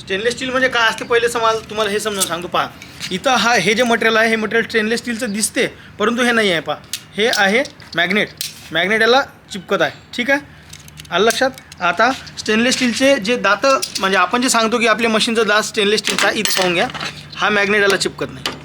Stainless steel म्हणजे काय असते? पहिले समाज तुम्हाला हे समजून सांगतो पहा. इथं हा हे जे मटेरियल आहे हे मटेरियल स्टेनलेस स्टीलचं दिसते परंतु हे नाही आहे पहा. हे आहे मॅग्नेट मॅग्नेट याला चिपकत आहे. ठीक आहे? आलं लक्षात? आता स्टेनलेस स्टीलचे जे दातं म्हणजे आपण जे सांगतो की आपल्या मशीनचं दात स्टेनलेस स्टीलचा आहे, इथं पाहून घ्या. हा मॅग्नेट याला चिपकत नाही.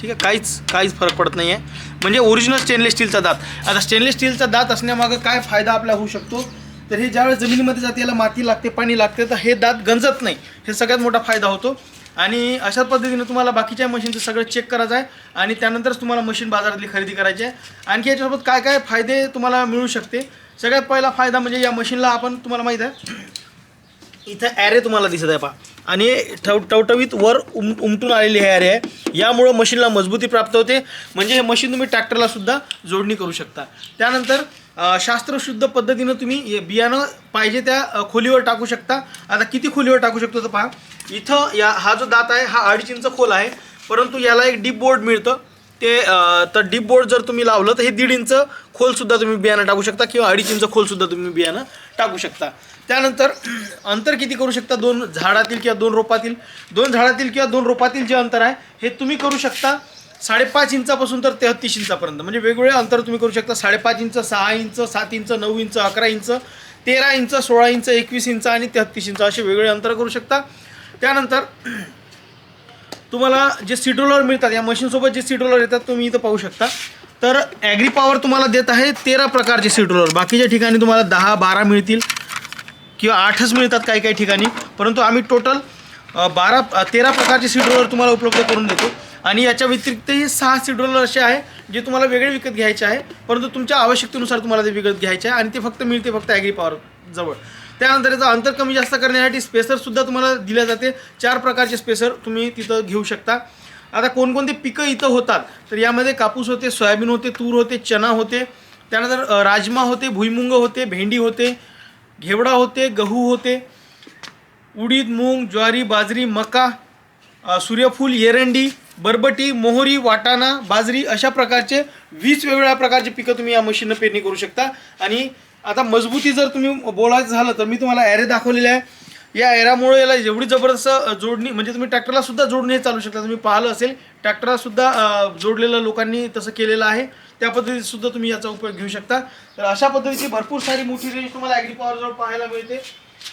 ठीक आहे? काहीच काहीच फरक पडत नाही आहे म्हणजे ओरिजिनल स्टेनलेस स्टीलचा दात. आता स्टेनलेस स्टीलचा दात असण्यामागं काय फायदा आपला होऊ शकतो? तर हे ज्यावेळेस जमिनीमध्ये जाते याला माती लागते पाणी लागते तर हे दात गंजत नाही. हे सगळ्यात मोठा फायदा होतो. आणि अशा पद्धतीने तुम्हाला बाकीच्या मशीनचं सगळं चेक करायचं आहे. आणि त्यानंतरच तुम्हाला मशीन बाजारातली खरेदी करायची आहे. आणखी याच्यासोबत काय काय फायदे तुम्हाला मिळू शकते? सगळ्यात पहिला फायदा म्हणजे या मशीनला आपण तुम्हाला माहीत आहे इथं ॲरे तुम्हाला दिसत आहे पहा. आणि ठव टवटवीत वर उम उमटून आलेली हे ॲरे आहे. यामुळं मशीनला मजबूती प्राप्त होते. म्हणजे हे मशीन तुम्ही ट्रॅक्टरला सुद्धा जोडणी करू शकता. त्यानंतर शास्त्रशुद्ध पद्धतीनं तुम्ही हे बियाणं पाहिजे त्या खोलीवर टाकू शकता. आता किती खोलीवर टाकू शकतो तर पहा. इथं या हा जो दात आहे हा अडीच इंच खोल आहे. परंतु याला एक डीप बोर्ड मिळतं. ते तर डीप बोर्ड जर तुम्ही लावलं तर हे दीड इंच खोलसुद्धा तुम्ही बियाणं टाकू शकता किंवा अडीच इंच खोलसुद्धा तुम्ही बियाणं टाकू शकता. त्यानंतर अंतर किती करू शकता? दोन झाडातील किंवा दोन रोपातील. दोन झाडातील किंवा दोन रोपातील जे अंतर आहे हे तुम्ही करू शकता साडेपाच इंचापासून तर तेहत्तीस इंचापर्यंत. म्हणजे वेगवेगळे अंतर तुम्ही करू शकता. साडेपाच इंच सहा इंच सात इंच नऊ इंच अकरा इंच तेरा इंच सोळा इंच एकवीस इंच आणि तेहत्तीस इंच असे वेगवेगळे अंतर करू शकता. त्यानंतर तुम्हाला जे सीडरोलर मिळतात या मशीनसोबत जे सीडरोलर येतात तुम्ही इथं पाहू शकता. तर ॲग्री पॉवर तुम्हाला देत आहे तेरा प्रकारचे सीडरोलर बाकीच्या ठिकाणी तुम्हाला दहा बारा मिळतील किंवा आठच मिळतात काही काही ठिकाणी. परंतु आम्ही टोटल बारा तेरा प्रकारचे सीडरोलर तुम्हाला उपलब्ध करून देतो. आणि याच्या व्यतिरिक्तही सहा सीडरोलर असे आहे जे तुम्हाला वेगळे विकत घ्यायचे आहे. परंतु तुमच्या आवश्यकतेनुसार तुम्हाला ते विकत घ्यायचे आहे आणि ते फक्त मिळते फक्त ॲग्री पॉवर जवळ. त्यानंतर याचं अंतर कमी जास्त करण्यासाठी स्पेसरसुद्धा तुम्हाला दिल्या जाते. चार प्रकारचे स्पेसर तुम्ही तिथं घेऊ शकता. आता कोणकोणते पिकं इथं होतात? तर यामध्ये कापूस होते सोयाबीन होते तूर होते चना होते. त्यानंतर राजमा होते भुईमुंग होते भेंडी होते घेवडा होते गहू होते उडीद मूग ज्वारी बाजरी मका सूर्यफूल एरंडी बरबटी मोहरी वाटाणा बाजरी अशा प्रकारचे वीस वेगवेगळ्या प्रकारचे पिकं तुम्ही या मशीननं पेरणी करू शकता. आणि आता मजबूती जर तुम्ही बोलायचं झालं तर मी तुम्हाला ॲरे दाखवलेले आहे. या ॲरामुळे याला एवढी जबरदस्त जोडणी म्हणजे तुम्ही ट्रॅक्टरला सुद्धा जोडणी हे चालू शकता. तुम्ही पाहिलं असेल ट्रॅक्टरला सुद्धा जोडलेलं लोकांनी तसं केलेलं आहे. त्या पद्धतीत सुद्धा तुम्ही याचा उपयोग घेऊ शकता. तर अशा पद्धतीची भरपूर सारी मोठी रेंज तुम्हाला ॲग्री पॉवरजवळ पाहायला मिळते.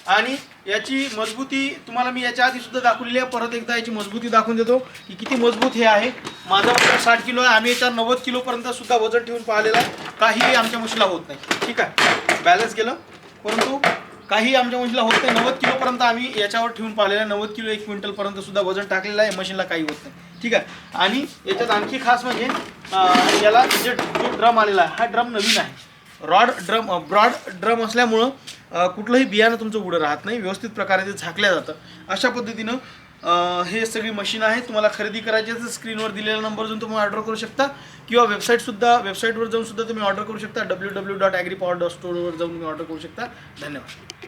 आणि याची मजबूती तुम्हाला मी याच्या आधी सुद्धा दाखवलेली आहे. परत एकदा याची मजबूती दाखवून देतो की किती मजबूत हे आहे. माझं वजन साठ किलो आहे. आम्ही याच्यावर नव्वद किलोपर्यंत सुद्धा वजन ठेवून पाहिलेलं आहे. काहीही आमच्या म्हशीला होत नाही. ठीक आहे? बॅलन्स केलं. परंतु काही आमच्या मुशीला होत नाही. नव्वद किलोपर्यंत आम्ही याच्यावर ठेवून पाहिलेलं आहे. नव्वद किलो एक क्विंटलपर्यंत सुद्धा वजन टाकलेलं आहे. मशीनला काही होत नाही. ठीक आहे? आणि याच्यात आणखी खास म्हणजे याला जे जो ड्रम आलेला आहे हा ड्रम नवीन आहे. रॉड ड्रम ब्रॉड ड्रम असल्यामुळं कुठलंही बियाणं तुमचं उडं राहत नाही. व्यवस्थित प्रकारे ते झाकल्या जातं. अशा पद्धतीनं हे सगळी मशीन आहे तुम्हाला खरेदी करायची असेल स्क्रीनवर दिलेल्या नंबर जाऊन तुम्ही ऑर्डर करू शकता. किंवा वेबसाईटसुद्धा वेबसाईटवर जाऊन सुद्धा तुम्ही ऑर्डर करू शकता. W W dot agri power dot स्टोरवर जाऊन तुम्ही ऑर्डर करू शकता. धन्यवाद.